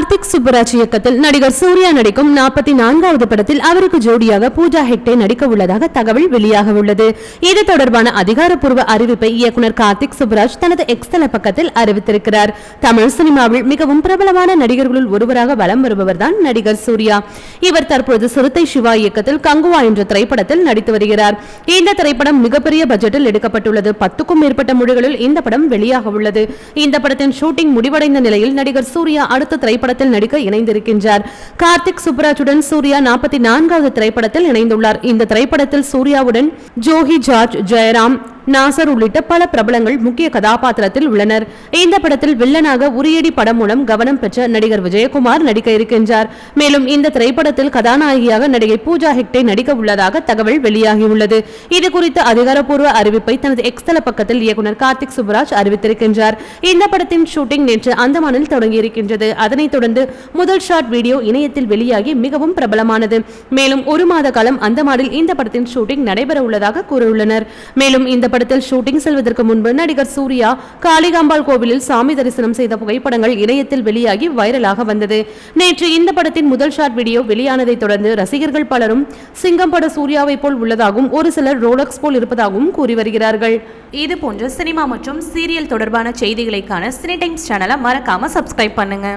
கார்த்திக் சுப்புராஜ் இயக்கத்தில் நடிகர் சூர்யா நடிக்கும் நாற்பத்தி நான்காவது படத்தில் அவருக்கு ஜோடியாக பூஜா ஹெக்டே நடிக்க உள்ளதாக தகவல் வெளியாக உள்ளது. இது தொடர்பான அதிகாரப்பூர்வ அறிவிப்பை இயக்குனர் கார்த்திக் சுப்புராஜ் தனது எக்ஸ்தல பக்கத்தில் அறிவித்திருக்கிறார். தமிழ் சினிமாவில் மிகவும் பிரபலமான நடிகர்களுள் ஒருவராக வலம் வருபவர்தான் நடிகர் சூர்யா. இவர் தற்போது சிறுத்தை சிவா இயக்கத்தில் கங்குவா என்ற திரைப்படத்தில் நடித்து வருகிறார். இந்த திரைப்படம் மிகப்பெரிய பட்ஜெட்டில் எடுக்கப்பட்டுள்ளது. பத்துக்கும் மேற்பட்ட மொழிகளில் இந்த படம் வெளியாக உள்ளது. இந்த படத்தின் ஷூட்டிங் முடிவடைந்த நிலையில் நடிகர் சூர்யா அடுத்த திரைப்படம் திரைப்படத்தில் நடிக்க இணைந்திருக்கின்றார். கார்த்திக் சுப்ராஜுடன் சூர்யா நாற்பத்தி நான்காவது திரைப்படத்தில் இணைந்துள்ளார். இந்த திரைப்படத்தில் சூர்யாவுடன் ஜோஹி ஜார்ஜ் ஜெயராம் நாசர் உள்ளிட்ட பல பிரபலங்கள் முக்கிய கதாபாத்திரத்தில் உள்ளனர். இந்த படத்தில் வில்லனாக உரியடி படம் மூலம் கவனம் பெற்ற நடிகர் விஜயகுமார் நடிக்க இருக்கின்றார். மேலும் இந்த திரைப்படத்தில் கதாநாயகியாக நடிகை பூஜா ஹெக்டே நடிக்க உள்ளதாக தகவல் வெளியாகியுள்ளது. இது குறித்த அதிகாரப்பூர்வ அறிவிப்பை தனது எக்ஸ்தல பக்கத்தில் இயக்குனர் கார்த்திக் சுப்ராஜ் அறிவித்திருக்கின்றார். இந்த படத்தின் ஷூட்டிங் நேற்று அந்தமானில் தொடங்கியிருக்கின்றது அதனைத் தொடர்ந்து முதல் ஷாட் வீடியோ இணையத்தில் வெளியாகி மிகவும் பிரபலமானது. மேலும் ஒரு மாத காலம் அந்தமானில் இந்த படத்தின் ஷூட்டிங் நடைபெற உள்ளதாக கூறியுள்ளனர். மேலும் இந்த படம் படத்தில் ஷூட்டிங் செல்வதற்கு முன்பு நடிகர் சூர்யா காளிகாம்பாள் கோவிலில் சாமி தரிசனம் செய்த புகைப்படங்கள் இணையத்தில் வெளியாகி வைரலாக வந்தது. நேற்று இந்த படத்தின் முதல் ஷாட் வீடியோ வெளியானதை தொடர்ந்து ரசிகர்கள் பலரும் சிங்கம் பட சூர்யாவை போல் உள்ளதாகவும் ஒரு சிலர் ரோலக்ஸ் போல் இருப்பதாகவும் கூறி வருகிறார்கள். இது போன்ற சினிமா மற்றும் சீரியல் தொடர்பான செய்திகளைக்கான சினி டைம்ஸ் சேனலை மறக்காம சப்ஸ்கிரைப் பண்ணுங்க.